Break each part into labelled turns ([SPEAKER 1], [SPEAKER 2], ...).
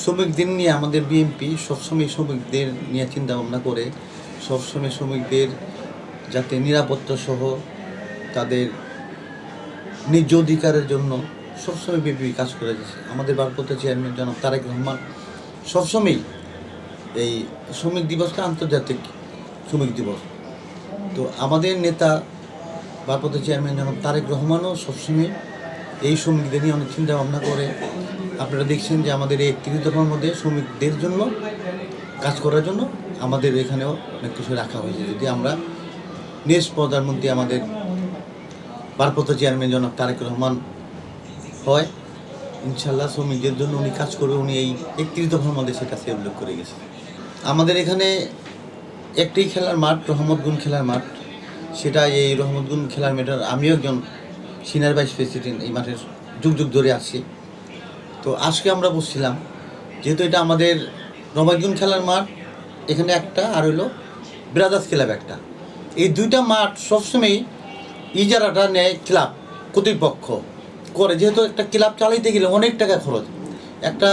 [SPEAKER 1] শ্রমিকদের নিয়ে আমাদের বিএনপি সবসময় শ্রমিকদের নিয়ে চিন্তা ভাবনা করে, সবসময় শ্রমিকদের যাতে নিরাপত্তা সহ তাদের নিজ অধিকারের জন্য সবসময় বিএনপি কাজ করে যাচ্ছে। আমাদের ভারপ্রাপ্ত চেয়ারম্যান জনাব তারেক রহমান সবসময়ই এই শ্রমিক দিবসটা আন্তর্জাতিক শ্রমিক দিবস। তো আমাদের নেতা ভারপ্রাপ্ত চেয়ারম্যান জনাব তারেক রহমানও সবসময় এই শ্রমিকদের নিয়ে অনেক চিন্তা ভাবনা করে। আপনারা দেখছেন যে আমাদের এই একত্রিশ মধ্যে শ্রমিকদের জন্য, কাজ করার জন্য আমাদের এখানেও অনেক কিছু রাখা হয়েছে। যদি আমরা নেক্সট প্রধানমন্ত্রী আমাদের ভারপ্রাপ্ত চেয়ারম্যান জনাব তারেক রহমান হয় ইনশাল্লাহ শ্রমিকদের জন্য উনি কাজ করবে, উনি এই একত্রিশ দফার মধ্যে সেটা সে উল্লেখ করে গেছে। আমাদের এখানে একটি খেলার মাঠ, রহমতগুন খেলার মাঠ। সেটা এই রহমতগুন খেলার মাঠের আমিও একজন সিনিয়র ভাইস প্রেসিডেন্ট এই মাঠের যুগ যুগ ধরে আসছি তো আজকে আমরা বসছিলাম, যেহেতু এটা আমাদের রহমতগুন খেলার মাঠ, এখানে একটা আর হইল ব্রাদার্স ক্লাব একটা। এই দুইটা মাঠ সবসময় ইজারাটা নেয় ক্লাব কর্তৃপক্ষ করে। যেহেতু একটা ক্লাব চালাইতে গেলে অনেক টাকা খরচ। একটা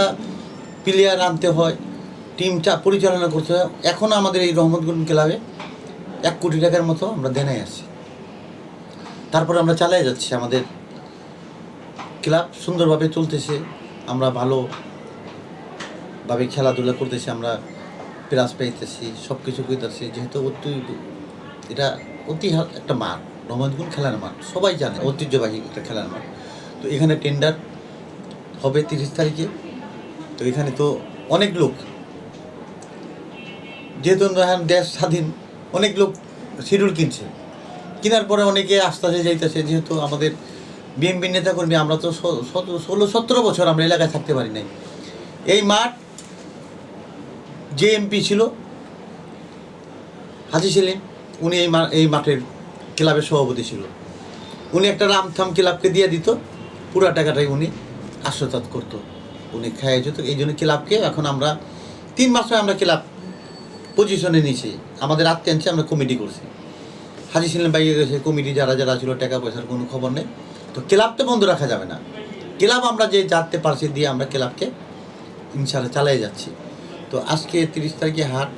[SPEAKER 1] প্লেয়ার আনতে হয় টিমটা পরিচালনা করতে হয়। এখন আমাদের এই রহমতগুন ক্লাবে এক কোটি টাকার মতো আমরা দেনায় আছি। তারপরে আমরা চালিয়ে যাচ্ছি আমাদের ক্লাব সুন্দরভাবে চলতেছে, আমরা ভালোভাবে খেলাধুলা করতেছি, আমরা প্রাইজ পাইতেছি সব কিছু করতেছি যেহেতু অতি এটা অতি একটা মাঠ রহমতগুন খেলার মাঠ, সবাই জানে, ঐতিহ্যবাহী একটা খেলার মাঠ। তো এখানে টেন্ডার হবে তিরিশ তারিখে, তো এখানে তো অনেক লোক। যেহেতু দেশ স্বাধীন, অনেক লোক শিডিউল কিনছে। কেনার পরে অনেকে আসতেছে যাইতেছে, যেহেতু আমাদের বিএমপি নেতাকর্মী, আমরা তো ষোলো, সতেরো বছর আমরা এলাকায় থাকতে পারি নাই। এই মাঠ যে এমপি ছিল, হাজি সেলিম, উনি এই এই মাঠের ক্লাবের সভাপতি ছিল। উনি একটা রামথাম ক্লাবকে দিয়ে দিত, পুরা টাকাটাই উনি আশ্বতাত করতো। উনি খাইয়ে যেত, এই জন্য ক্লাবকে এখন আমরা তিন মাস আমরা ক্লাব পজিশনে নিয়েছি। আমাদের আত্মীয় আমরা কমিটি করছি। হাজি সেলিম বাইরে গেছে কমিটি যারা যারা ছিল, টাকা পয়সার কোনো খবর নেই। তো ক্লাব তো বন্ধ রাখা যাবে না। ক্লাব আমরা যে যাতে পারছি দিয়ে আমরা ক্লাবকে ইনশাল্লাহ চালিয়ে যাচ্ছি। তো আজকে তিরিশ তারিখে হাট,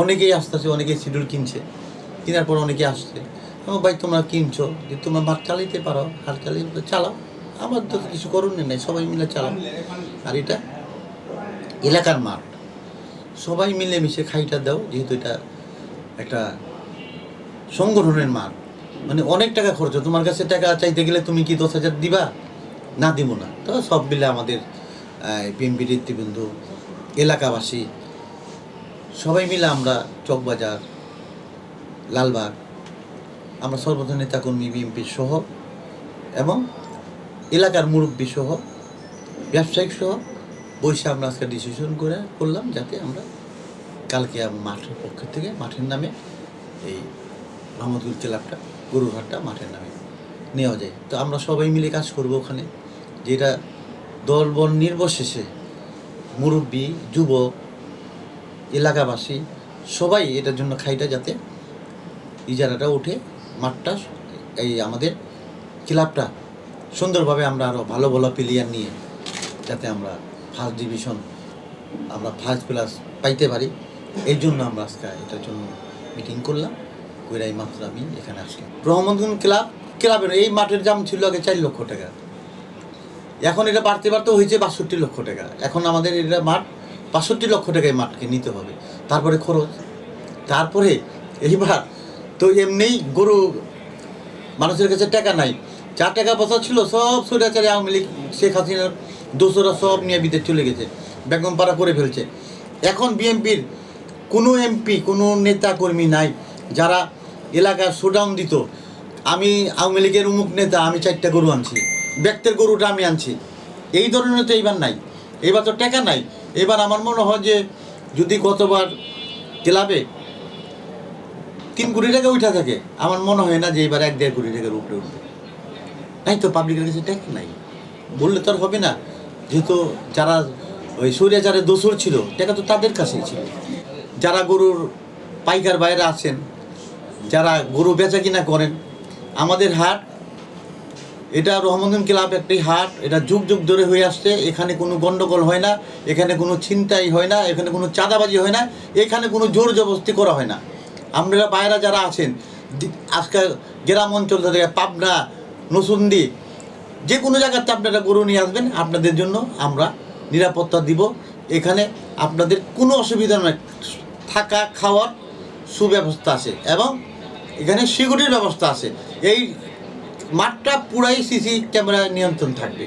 [SPEAKER 1] অনেকেই আসতেছে অনেকেই শিডিউল কিনছে, কেনার পর অনেকে আসছে। আমার ভাই, তোমরা কিনছো, যে তোমরা মাঠ চালাইতে পারো, হাট চালিয়ে চালাও। আমার তো কিছু করুন নাই, সবাই মিলে চালাও। আর এটা এলাকার মাঠ। সবাই মিলে মিশে খাইটা দাও, যেহেতু এটা একটা সংগঠনের মাঠ মানে অনেক টাকা খরচ। তোমার কাছে টাকা চাইতে গেলে তুমি কি দশ হাজার দিবা? না, দিব না। তো সব মিলে আমাদের বিএমপি নেতৃবৃন্দ, এলাকাবাসী, সবাই মিলে আমরা চকবাজার, লালবাগ, আমরা সর্বদা নেতাকর্মী বিএমপি সহ এবং এলাকার মুরব্বী সহ, ব্যবসায়িক সহ বৈশাখ আমরা আজকে ডিসিশন করে করলাম যাতে আমরা কালকে মাঠের পক্ষ থেকে, মাঠের নামে এই রহমতুল ক্লাবটা গরুরহাটটা মাঠের নামে নেওয়া যায়। তো আমরা সবাই মিলে কাজ করব ওখানে। যেটা দল বল নির্বিশেষে মুরব্বী, যুবক, এলাকাবাসী, সবাই এটার জন্য খাইটা যাতে ইজারাটা উঠে মাঠটা, এই আমাদের ক্লাবটা সুন্দরভাবে আমরা আরও ভালো ভালো প্লেয়ার নিয়ে যাতে আমরা ফার্স্ট ডিভিশন আমরা ফার্স্ট প্লাস পাইতে পারি। এই জন্য আমরা আজকে এটার জন্য মিটিং করলাম। করে মাত্র আমি এখানে আসলাম। রহমতগুন ক্লাব, ক্লাবের এই মাঠের দাম ছিল আগে চার লক্ষ টাকা। এখন এটা বাড়তে বাড়তে হয়েছে বাষট্টি লক্ষ টাকা। এখন আমাদের এটা মাঠ বাষট্টি লক্ষ টাকায় মাঠকে নিতে হবে। তারপরে খরচ। তারপরে এইবার তো এমনিই গরু মানুষের কাছে টাকা নাই। যা টাকা পয়সা ছিল সব সৈরাচারী আওয়ামী লীগ, শেখ হাসিনার দোসরা সব নিয়ে বিদেশ চলে গেছে। বেগম পাড়া করে ফেলছে। এখন বিএনপির কোনো এমপি, কোনো নেতা কর্মী নাই। যারা এলাকার শোডাউন দিত। আমি আওয়ামী লীগের উমুক নেতা, আমি চারটা গরু আনছি। ব্যক্তের গরুটা আমি আনছি। এই ধরনের তো এইবার নাই। এবার তো টাকা নাই। এবার আমার মনে হয় যে, যদি গতবার ক্লাবে তিন কোটি টাকা উঠা থাকে, আমার মনে হয় না যে এবার এক দেড় কোটি টাকার উপরে উঠবে। তাই তো পাবলিকের কাছে ট্যাক্স নাই। বললে তো আর হবে না। যেহেতু যারা ওই সূর্যাচারের দোসর ছিল, টাকা তো তাদের কাছেই ছিল। যারা গরুর পাইকার বাইরে আছেন যারা গরু বেচা কিনা করেন, আমাদের হাট, এটা রহমদিন ক্লাব একটি হাট, এটা যুগ যুগ ধরে হয়ে আসছে, এখানে কোনো গন্ডগোল হয় না, এখানে কোনো ছিনতাই হয় না, এখানে কোনো চাঁদাবাজি হয় না, এখানে কোনো জোর জবরদস্তি করা হয় না। আপনারা বাইরা যারা আছেন আজকাল গ্রাম অঞ্চল থেকে পাবনা, নসুন্দি, যে কোনো জায়গাতে আপনারা গরু নিয়ে আসবেন, আপনাদের জন্য আমরা নিরাপত্তা দিব। এখানে আপনাদের কোনো অসুবিধা নয়, থাকা, খাওয়ার সুব্যবস্থা আছে এবং এখানে সিকিউরিটির ব্যবস্থা আছে। এই মাঠটা পুরাই সিসি ক্যামেরা নিয়ন্ত্রণ থাকবে।